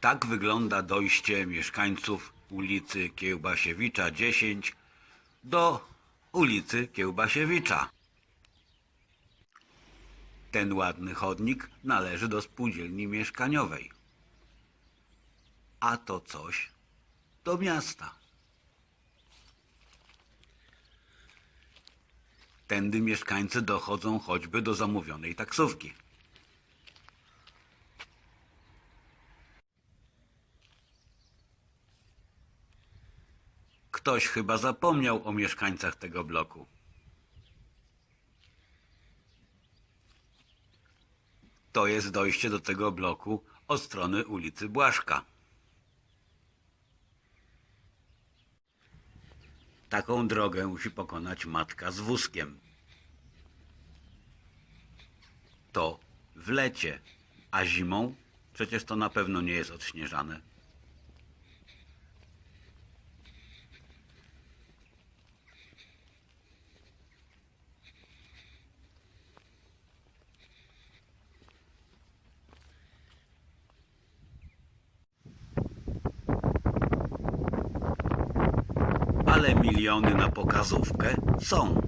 Tak wygląda dojście mieszkańców ulicy Kiełbasiewicza 10 do ulicy Kiełbasiewicza. Ten ładny chodnik należy do spółdzielni mieszkaniowej. A to coś do miasta. Tędy mieszkańcy dochodzą choćby do zamówionej taksówki. Ktoś chyba zapomniał o mieszkańcach tego bloku. To jest dojście do tego bloku od strony ulicy Błaszka. Taką drogę musi pokonać matka z wózkiem. To w lecie, a zimą przecież to na pewno nie jest odśnieżane. Ale miliony na pokazówkę są.